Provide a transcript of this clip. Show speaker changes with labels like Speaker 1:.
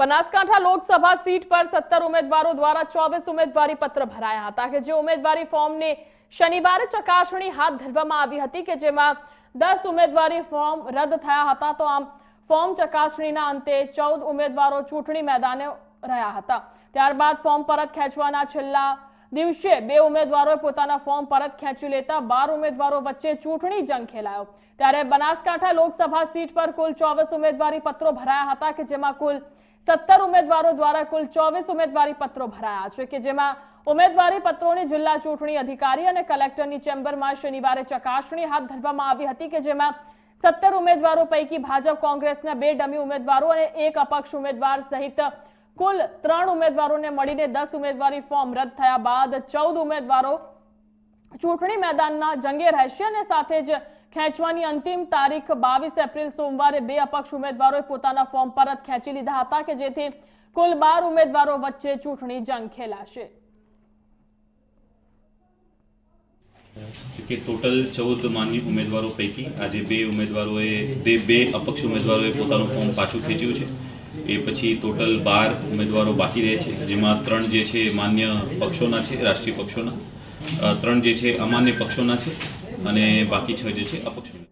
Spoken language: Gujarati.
Speaker 1: બનાસકાંઠા લોકસભા સીટ પર સત્તર ઉમેદવારો દ્વારા ચોવીસ ઉમેદવારી પત્ર ભરાયા હતા કે જે ઉમેદવારી ફોર્મની શનિવારે ચકાસણી હાથ ધરવામાં આવી હતી કે જેમાં દસ ઉમેદવારી ફોર્મ રદ થયા હતા. તો આમ ફોર્મ ચકાસણીના અંતે ચૌદ ઉમેદવારો ચૂંટણી મેદાને રહ્યા હતા. ત્યારબાદ ફોર્મ પરત ખેંચવાના છેલ્લા દિવસે બે ઉમેદવારોએ પોતાના ફોર્મ પરત ખેંચી લેતા બાર ઉમેદવારો વચ્ચે ચૂંટણી જંગ ખેલાયો. ત્યારે બનાસકાંઠા લોકસભા સીટ પર કુલ ચોવીસ ઉમેદવારી પત્રો ભરાયા હતા કે જેમાં કુલ સત્તર ઉમેદવારો દ્વારા કુલ ચોવીસ ઉમેદવારી પત્રો ભરાયા છે કે જેમાં ઉમેદવારી પત્રોની જિલ્લા ચૂંટણી અધિકારી અને કલેક્ટરની ચેમ્બરમાં શનિવારે ચકાસણી હાથ ધરવામાં આવી હતી કે જેમાં સત્તર ઉમેદવારો પૈકી ભાજપ કોંગ્રેસના બે ડમી ઉમેદવારો અને એક અપક્ષ ઉમેદવાર સહિત કુલ ત્રણ ઉમેદવારોને મળીને દસ ઉમેદવારી ફોર્મ રદ થયા બાદ ચૌદ ઉમેદવારો ચૂંટણી મેદાનના જંગે રહેશે અને સાથે જ ખેંચવાની અંતિમ તારીખ બાવીસ એપ્રિલ સોમવારે બે અપક્ષ ઉમેદવારોએ પોતાના ફોર્મ પરત ખેંચી લીધા હતા કે જેથી કુલ બાર ઉમેદવારો વચ્ચે ચૂંટણી જંગ ખેલાશે.
Speaker 2: કે ટોટલ ચૌદ માન્ય ઉમેદવારો પૈકી આજે બે ઉમેદવારોએ, બે બે અપક્ષ ઉમેદવારોએ પોતાનું ફોર્મ પાછું ખેંચ્યું છે. એ પછી ટોટલ બાર ઉમેદવારો બાકી રહે છે, જેમાં ત્રણ જે છે માન્ય પક્ષોના છે, રાષ્ટ્રીય પક્ષોના. ત્રણ જે છે અમાન્ય પક્ષોના છે. અને બાકી છ જે છે અપક્ષોના